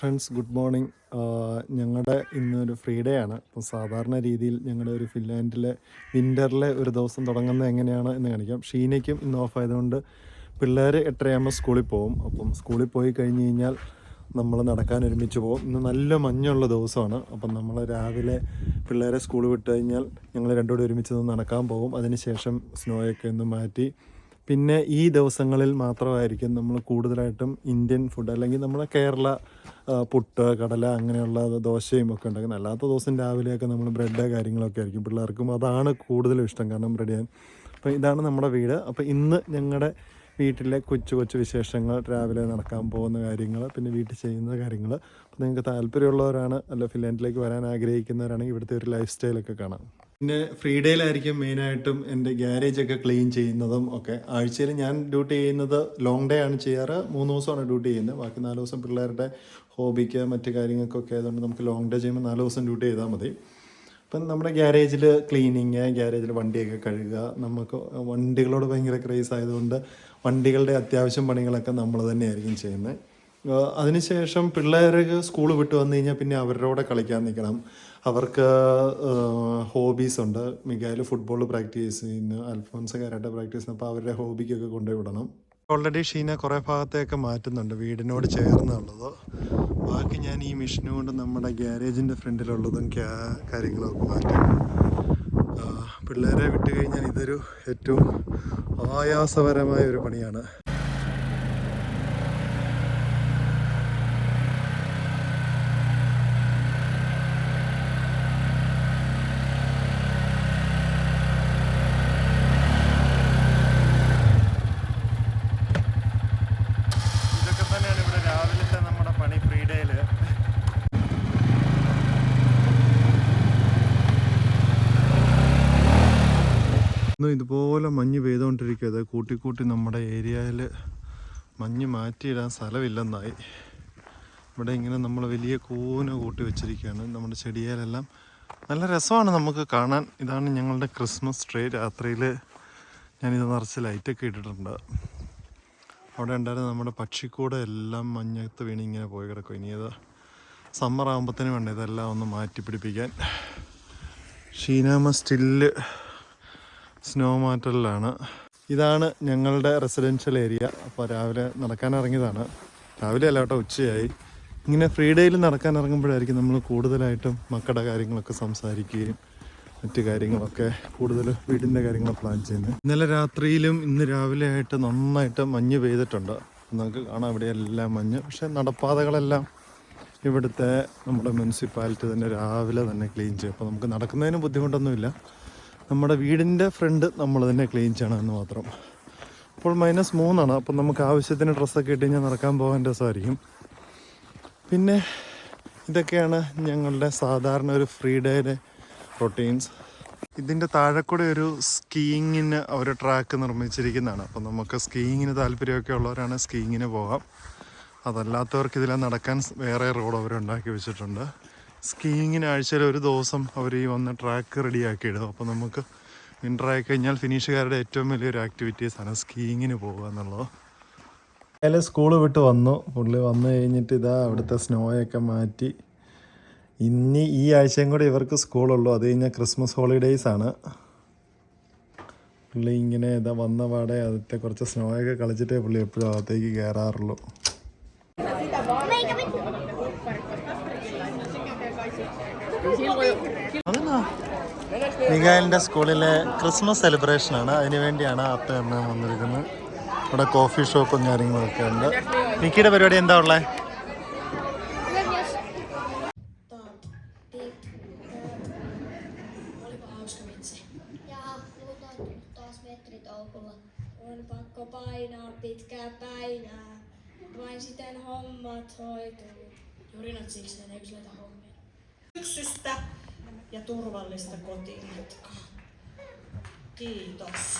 Friends good morning ഞങ്ങളുടെ ഇന്നൊരു free day ആണ്. അപ്പോൾ സാധാരണ രീതിയിൽ ഞങ്ങളുടെ ഒരു ഫിൻലാൻഡിലെ വിന്ററിലെ ഒരു ദിവസം തുടങ്ങുന്നത് എങ്ങനെയാണ് എന്ന് കാണിക്കാം. ഷീനയ്ക്കും ഇന്ന് ഓഫ് ആയതുകൊണ്ട് പിള്ളേർ എട്ടരയാകുമ്പോൾ സ്കൂളിൽ പോകും. അപ്പം സ്കൂളിൽ പോയി കഴിഞ്ഞ് കഴിഞ്ഞാൽ നമ്മൾ നടക്കാൻ ഒരുമിച്ച് പോകും. ഇന്ന് നല്ല മഞ്ഞുള്ള ദിവസമാണ്. അപ്പം നമ്മൾ രാവിലെ പിള്ളേരെ സ്കൂൾ വിട്ട് കഴിഞ്ഞാൽ ഞങ്ങൾ രണ്ടുകൂടി ഒരുമിച്ച് നടക്കാൻ പോകും. അതിനുശേഷം സ്നോയൊക്കെ ഒന്ന് മാറ്റി പിന്നെ ഈ ദിവസങ്ങളിൽ മാത്രമായിരിക്കും നമ്മൾ കൂടുതലായിട്ടും ഇന്ത്യൻ ഫുഡ് അല്ലെങ്കിൽ നമ്മുടെ കേരള പുട്ട് കടല അങ്ങനെയുള്ള ദോശയും ഒക്കെ ഉണ്ടാക്കുന്നത്. അല്ലാത്ത ദിവസം രാവിലെയൊക്കെ നമ്മൾ ബ്രെഡ് കാര്യങ്ങളൊക്കെ ആയിരിക്കും പിള്ളേർക്കും. അതാണ് കൂടുതലും ഇഷ്ടം. കാരണം ബ്രെഡ് ചെയ്യാൻ അപ്പോൾ ഇതാണ് നമ്മുടെ വീട്. അപ്പോൾ ഇന്ന് ഞങ്ങളുടെ വീട്ടിലെ കൊച്ചു കൊച്ചു വിശേഷങ്ങൾ രാവിലെ നടക്കാൻ പോകുന്ന കാര്യങ്ങൾ പിന്നെ വീട്ടിൽ ചെയ്യുന്ന കാര്യങ്ങൾ അപ്പോൾ നിങ്ങൾക്ക് താല്പര്യമുള്ളവരാണ് അല്ല ഫിൻലാൻഡിലേക്ക് വരാൻ ആഗ്രഹിക്കുന്നവരാണെങ്കിൽ ഇവിടുത്തെ ഒരു ലൈഫ് സ്റ്റൈലൊക്കെ കാണാം. പിന്നെ ഫ്രീ ഡേയിലായിരിക്കും മെയിനായിട്ടും എന്റെ ഗ്യാരേജ് ഒക്കെ ക്ലീൻ ചെയ്യുന്നതും ഒക്കെ. ആഴ്ചയിൽ ഞാൻ ഡ്യൂട്ടി ചെയ്യുന്നത് ലോങ് ഡേ ആണ് ചെയ്യാറ്. മൂന്ന് ദിവസമാണ് ഡ്യൂട്ടി ചെയ്യുന്നത്. ബാക്കി നാല് ദിവസം പിള്ളേരുടെ ഹോബിക്ക് മറ്റു കാര്യങ്ങൾക്കൊക്കെ ആയതുകൊണ്ട് നമുക്ക് ലോങ് ഡേ ചെയ്യുമ്പോൾ നാല് ദിവസം ഡ്യൂട്ടി ചെയ്താൽ മതി. അപ്പം നമ്മുടെ ഗ്യാരേജിൽ ക്ലീനിങ് ഗ്യാരേജിൽ വണ്ടിയൊക്കെ കഴുകുക. നമുക്ക് വണ്ടികളോട് ഭയങ്കര ക്രേസ് ആയതുകൊണ്ട് വണ്ടികളുടെ അത്യാവശ്യം പണികളൊക്കെ നമ്മൾ തന്നെയായിരിക്കും ചെയ്യുന്നത്. അതിനുശേഷം പിള്ളേർക്ക് സ്കൂൾ വിട്ട് വന്നു കഴിഞ്ഞാൽ പിന്നെ അവരോടെ കളിക്കാൻ നിൽക്കണം. അവർക്ക് ഹോബീസ് ഉണ്ട്. മികായിൽ ഫുട്ബോൾ പ്രാക്ടീസ് ചെയ്യുന്നു. അൽഫോൻസ് കരാട്ടെ പ്രാക്ടീസ് ചെയ്യുന്നു. അപ്പോൾ അവരുടെ ഹോബിക്കൊക്കെ കൊണ്ടുപോയി വിടണം. ഓൾറെഡി ഷീന കുറേ ഭാഗത്തേക്ക് മാറ്റുന്നുണ്ട്. വീടിനോട് ചേർന്നുള്ളത്. ബാക്കി ഞാൻ ഈ മെഷീൻ കൊണ്ട് നമ്മുടെ ഗ്യാരേജിന്റെ ഫ്രണ്ടിലുള്ളതും കാര്യങ്ങളൊക്കെ മാറ്റും. പിള്ളേരെ വിട്ട് കഴിഞ്ഞാൽ ഇതൊരു ഏറ്റവും ആയാസപരമായ ഒരു പണിയാണ് ഇതൊക്കെ തന്നെയാണ് ഇവിടെ രാവിലത്തെ നമ്മുടെ പണി ഫ്രീ ഡേയിൽ ഇന്നും ഇതുപോലെ മഞ്ഞ് പെയ്തുകൊണ്ടിരിക്കുക അത് കൂട്ടിക്കൂട്ടി കൂട്ടി നമ്മുടെ ഏരിയയിൽ മഞ്ഞ് മാറ്റിയിടാൻ സ്ഥലമില്ലെന്നായി. ഇവിടെ ഇങ്ങനെ നമ്മൾ വലിയ കൂന കൂട്ടി വെച്ചിരിക്കുകയാണ്. നമ്മുടെ ചെടിയിലെല്ലാം നല്ല രസമാണ് നമുക്ക് കാണാൻ. ഇതാണ് ഞങ്ങളുടെ ക്രിസ്മസ് ട്രീ. രാത്രിയിൽ ഞാനിത് നിറച്ച് ലൈറ്റൊക്കെ ഇട്ടിട്ടുണ്ട്. അവിടെ ഉണ്ടായിരുന്ന നമ്മുടെ പക്ഷിക്കൂടെ എല്ലാം മഞ്ഞത്ത് വീണ് ഇങ്ങനെ പോയി കിടക്കും. ഇനി ഇത് സമ്മർ ആകുമ്പോഴത്തേനും വേണ്ട ഇതെല്ലാം ഒന്ന് മാറ്റി പിടിപ്പിക്കാൻ. ഷീനാമ സ്റ്റില്ല് സ്നോ മാറ്റലിലാണ് ഇതാണ് ഞങ്ങളുടെ റെസിഡൻഷ്യൽ ഏരിയ അപ്പോൾ രാവിലെ നടക്കാൻ ഇറങ്ങിയതാണ്. രാവിലെ അല്ല കേട്ടോ ഉച്ചയായി. ഇങ്ങനെ ഫ്രീ ഡേയിൽ നടക്കാൻ ഇറങ്ങുമ്പോഴായിരിക്കും നമ്മൾ കൂടുതലായിട്ടും മക്കളുടെ കാര്യങ്ങളൊക്കെ സംസാരിക്കുകയും മറ്റു കാര്യങ്ങളൊക്കെ കൂടുതൽ വീടിന്റെ കാര്യങ്ങൾ പ്ലാൻ ചെയ്യുന്നത്. ഇന്നലെ രാത്രിയിലും ഇന്ന് രാവിലെ ആയിട്ട് നന്നായിട്ട് മഞ്ഞ് പെയ്തിട്ടുണ്ട്. നമുക്ക് കാണാം അവിടെ എല്ലാം മഞ്ഞ്. പക്ഷേ നടപ്പാതകളെല്ലാം ഇവിടുത്തെ നമ്മുടെ മുനിസിപ്പാലിറ്റി തന്നെ രാവിലെ തന്നെ ക്ലീൻ ചെയ്യും. അപ്പോൾ നമുക്ക് നടക്കുന്നതിന് ബുദ്ധിമുട്ടൊന്നുമില്ല. നമ്മുടെ വീടിന്റെ ഫ്രണ്ട് നമ്മൾ തന്നെ ക്ലീൻ ചെയ്യണമെന്ന് മാത്രം. അപ്പോൾ മൈനസ് മൂന്നാണ്. അപ്പം നമുക്ക് ആവശ്യത്തിന് ഡ്രസ്സൊക്കെ ഇട്ട് കഴിഞ്ഞാൽ നടക്കാൻ പോകാൻ രസമായിരിക്കും. പിന്നെ ഇതൊക്കെയാണ് ഞങ്ങളുടെ സാധാരണ ഒരു ഫ്രീ ഡേയിലെ റൊട്ടീൻസ് ഇതിന്റെ താഴെ കൂടെ ഒരു സ്കീയിങ്ങിന് ഒരു ട്രാക്ക് നിർമ്മിച്ചിരിക്കുന്നതാണ്. അപ്പം നമുക്ക് സ്കീയിങ്ങിന് താല്പര്യമൊക്കെ ഉള്ളവരാണ് സ്കീയിങ്ങിന് പോകാം. അതല്ലാത്തവർക്ക് ഇതിലെ നടക്കാൻ വേറെ റോഡ് അവർ ഉണ്ടാക്കി വെച്ചിട്ടുണ്ട്. സ്കീയിങ്ങിന് ആഴ്ചയിൽ ഒരു ദിവസം അവർ ഈ വന്ന് ട്രാക്ക് റെഡിയാക്കിയിടും. അപ്പോൾ നമുക്ക് വിന്റർ ആയി കഴിഞ്ഞാൽ ഫിനിഷുകാരുടെ ഏറ്റവും വലിയൊരു ആക്ടിവിറ്റീസാണ് സ്കീയിങ്ങിന് പോകുക എന്നുള്ളത്. അയാൾ സ്കൂൾ വിട്ട് വന്നു. പുള്ളി വന്നു കഴിഞ്ഞിട്ട് ഇതാ അവിടുത്തെ സ്നോയൊക്കെ മാറ്റി. ഇനി ഈ ആഴ്ചയും കൂടെ ഇവർക്ക് സ്കൂളുള്ളൂ. അത് കഴിഞ്ഞാൽ ക്രിസ്മസ് ഹോളിഡേയ്സ് ആണ്. പുള്ളി ഇങ്ങനെ ഇതാ വന്ന പാടെ അതിന്റെ കുറച്ച് സ്നോയൊക്കെ കളിച്ചിട്ടേ പുള്ളി എപ്പോഴും അകത്തേക്ക് കയറാറുള്ളൂ. മിഗായലിന്റെ സ്കൂളിലെ ക്രിസ്മസ് സെലിബ്രേഷനാണ് അതിനുവേണ്ടിയാണ് അത്ത എന്ന് വന്നിരിക്കുന്നത് ഇവിടെ കോഫി ഷോപ്പും കാര്യങ്ങളൊക്കെ ഉണ്ട് മിക്കിയുടെ പരിപാടി എന്താ ഉള്ളേ Juuri näin siksi, että ne yksilöitä hommaa. Syksystä ja turvallista kotiin. Kiitos.